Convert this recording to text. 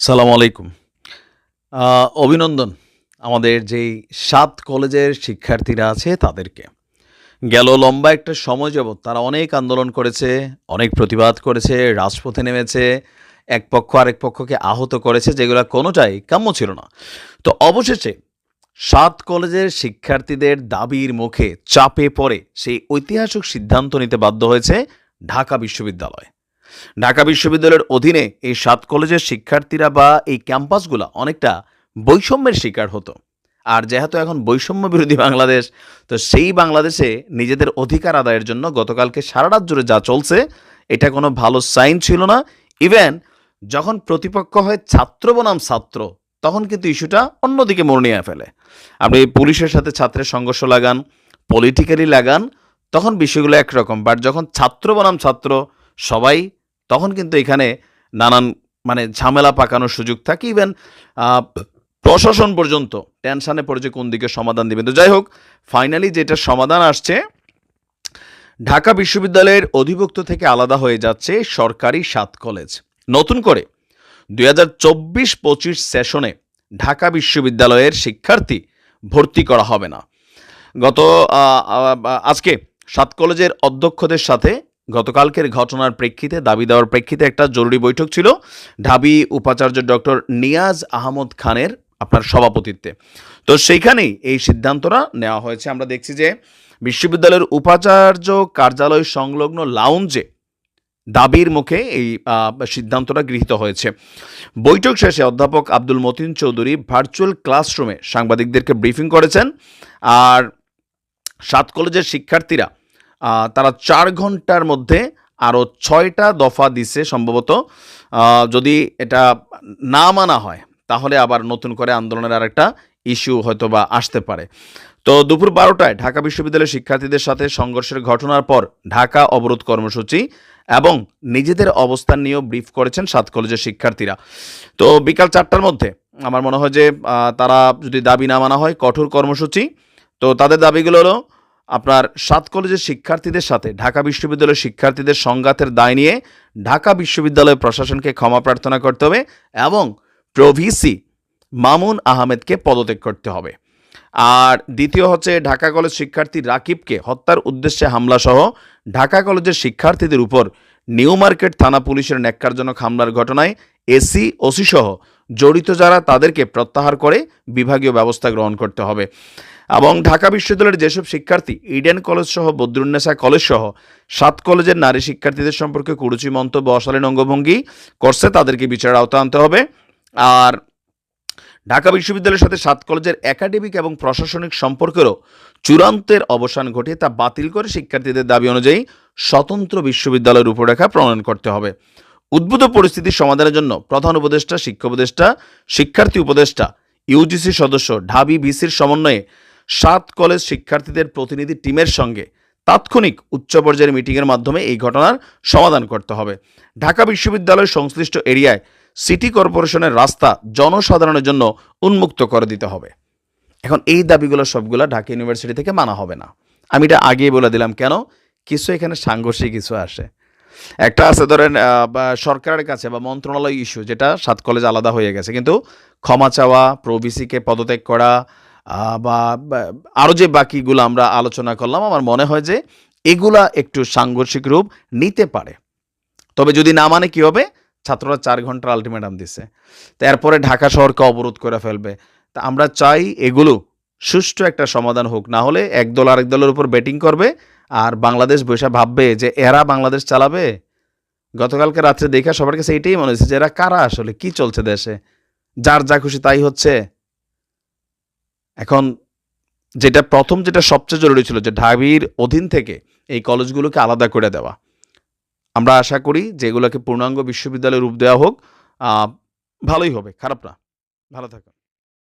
সালাম আলাইকুম। অভিনন্দন আমাদের যেই সাত কলেজের শিক্ষার্থীরা আছে তাদেরকে। গেল লম্বা একটা সময় যাবৎ তারা অনেক আন্দোলন করেছে, অনেক প্রতিবাদ করেছে, রাজপথে নেমেছে, এক পক্ষ আরেক পক্ষকে আহত করেছে, যেগুলো কোনোটাই কাম্য ছিল না। তো অবশেষে সাত কলেজের শিক্ষার্থীদের দাবির মুখে চাপে পড়ে সেই ঐতিহাসিক সিদ্ধান্ত নিতে বাধ্য হয়েছে ঢাকা বিশ্ববিদ্যালয়। ঢাকা বিশ্ববিদ্যালয়ের অধীনে এই সাত কলেজের শিক্ষার্থীরা বা এই ক্যাম্পাসগুলো অনেকটা বৈষম্যের শিকার হতো। আর যেহেতু এখন বৈষম্য বিরোধী বাংলাদেশ, তো সেই বাংলাদেশে নিজেদের অধিকার আদায়ের জন্য গতকালকে সারা রাত জুড়ে যা চলছে, এটা কোনো ভালো সাইন ছিল না। ইভেন যখন প্রতিপক্ষ হয় ছাত্র বনাম ছাত্র, তখন কিন্তু ইস্যুটা অন্যদিকে মোড় নিয়ে ফেলে। আপনি পুলিশের সাথে ছাত্রের সংঘর্ষ লাগান পলিটিক্যালি লাগান, তখন বিষয়গুলো একরকম। বাট যখন ছাত্র বনাম ছাত্র, সবাই তখন কিন্তু এখানে নানান মানে ঝামেলা পাকানোর সুযোগ থাকে। ইভেন প্রশাসন পর্যন্ত টেনশানে পড়ে যে কোন দিকে সমাধান দিবেন তো যাই হোক ফাইনালি যেটা সমাধান আসছে, ঢাকা বিশ্ববিদ্যালয়ের অধিভুক্ত থেকে আলাদা হয়ে যাচ্ছে সরকারি সাত কলেজ। নতুন করে দুই হাজার চব্বিশ পঁচিশ সেশনে ঢাকা বিশ্ববিদ্যালয়ের শিক্ষার্থী ভর্তি করা হবে না। গত আজকে সাত কলেজের অধ্যক্ষদের সাথে গতকালকের ঘটনার প্রেক্ষিতে, দাবি দেওয়ার প্রেক্ষিতে একটা জরুরি বৈঠক ছিল। ঢাবি উপাচার্য ডক্টর নিয়াজ আহমদ খানের আপনার সভাপতিত্বে। তো সেইখানেই এই সিদ্ধান্তটা নেওয়া হয়েছে। আমরা দেখছি যে বিশ্ববিদ্যালয়ের উপাচার্য কার্যালয় সংলগ্ন লাউঞ্জে দাবির মুখে এই সিদ্ধান্তটা গৃহীত হয়েছে। বৈঠক শেষে অধ্যাপক আব্দুল মতিন চৌধুরী ভার্চুয়াল ক্লাসরুমে সাংবাদিকদেরকে ব্রিফিং করেছেন। আর সাত কলেজের শিক্ষার্থীরা তারা চার ঘণ্টার মধ্যে আরও ছয়টা দফা দিছে সম্ভবত। যদি এটা না মানা হয়, তাহলে আবার নতুন করে আন্দোলনের আরেকটা ইস্যু হয়তো বা আসতে পারে। তো দুপুর বারোটায় ঢাকা বিশ্ববিদ্যালয়ের শিক্ষার্থীদের সাথে সংঘর্ষের ঘটনার পর ঢাকা অবরোধ কর্মসূচি এবং নিজেদের অবস্থান নিয়েও ব্রিফ করেছেন সাত কলেজের শিক্ষার্থীরা। তো বিকাল চারটার মধ্যে আমার মনে হয় যে তারা যদি দাবি না মানা হয় কঠোর কর্মসূচি, তো তাদের দাবিগুলো হলো আপনার সাত কলেজের শিক্ষার্থীদের সাথে, ঢাকা বিশ্ববিদ্যালয়ের শিক্ষার্থীদের সংঘাতের দায় নিয়ে ঢাকা বিশ্ববিদ্যালয় প্রশাসনকে ক্ষমা প্রার্থনা করতে হবে এবং প্রভিসি মামুন আহমেদকে পদত্যাগ করতে হবে। আর দ্বিতীয় হচ্ছে ঢাকা কলেজ শিক্ষার্থী রাকিবকে হত্যার উদ্দেশ্যে হামলা সহ ঢাকা কলেজের শিক্ষার্থীদের উপর নিউ মার্কেট থানা পুলিশের ন্যাক্কারজনক হামলার ঘটনায় এসি ওসি সহ জড়িত যারা তাদেরকে প্রত্যাহার করে বিভাগীয় ব্যবস্থা গ্রহণ করতে হবে। এবং ঢাকা বিশ্ববিদ্যালয়ের যেসব শিক্ষার্থী ইডেন কলেজ সহ বদরুন্নেসা কলেজ সহ, সাত কলেজের নারী শিক্ষার্থীদের সম্পর্কে কুরুচি মন্তব্য, অশালীন অঙ্গভঙ্গি করছে, তাদেরকে বিচারের আওতা আনতে হবে। আর ঢাকা বিশ্ববিদ্যালয়ের সাথে সাত কলেজের একাডেমিক এবং প্রশাসনিক সম্পর্কেরও চূড়ান্তের অবসান ঘটিয়ে তা বাতিল করে শিক্ষার্থীদের দাবি অনুযায়ী স্বতন্ত্র বিশ্ববিদ্যালয়ের রূপরেখা প্রণয়ন করতে হবে। উদ্ভূত পরিস্থিতির সমাধানের জন্য প্রধান উপদেষ্টা, শিক্ষা উপদেষ্টা, শিক্ষার্থী উপদেষ্টা ইউজিসি সদস্য, ঢাবি ভিসির সমন্বয়ে সাত কলেজ শিক্ষার্থীদের প্রতিনিধি টিমের সঙ্গে তাৎক্ষণিক উচ্চ পর্যায়ের মিটিংয়ের মাধ্যমে এই ঘটনার সমাধান করতে হবে। ঢাকা বিশ্ববিদ্যালয়ের সংশ্লিষ্ট এরিয়ায় সিটি কর্পোরেশনের রাস্তা জনসাধারণের জন্য উন্মুক্ত করে দিতে হবে। এখন এই দাবিগুলো সবগুলো ঢাকা ইউনিভার্সিটি থেকে মানা হবে না। আমি এটা আগেই বলে দিলাম, কেন? কিছু এখানে সাংঘর্ষিক কিছু আসে। একটা আছে ধরেন সরকারের কাছে বা মন্ত্রণালয় ইস্যু, যেটা সাত কলেজ আলাদা হয়ে গেছে। কিন্তু ক্ষমা চাওয়া প্রবিসিকে পদত্যাগ করা বা আরও যে বাকিগুলো আমরা আলোচনা করলাম, আমার মনে হয় যে এগুলা একটু সাংঘর্ষিক রূপ নিতে পারে। তবে যদি না মানে কী হবে? ছাত্ররা চার ঘণ্টার আলটিমেটাম দিছে। তারপরে ঢাকা শহরকে অবরোধ করে ফেলবে। তা আমরা চাই এগুলো সুষ্ঠু একটা সমাধান হোক, না হলে এক দল আরেক দলের উপর ব্যাটিং করবে আর বাংলাদেশ বৈশা ভাববে যে এরা বাংলাদেশ চালাবে। গতকালকে রাত্রে দেখা সবার কাছে এটাই মনে হয়েছে যে এরা কারা আসলে? কি চলছে দেশে? যার যা খুশি তাই হচ্ছে। এখন যেটা প্রথম যেটা সবচেয়ে জরুরি ছিল যে ঢাবির অধীন থেকে এই কলেজগুলোকে আলাদা করে দেওয়া। আমরা আশা করি যেগুলোকে পূর্ণাঙ্গ বিশ্ববিদ্যালয়ে রূপ দেওয়া হোক ভালোই হবে, খারাপ না। ভালো থাকুন।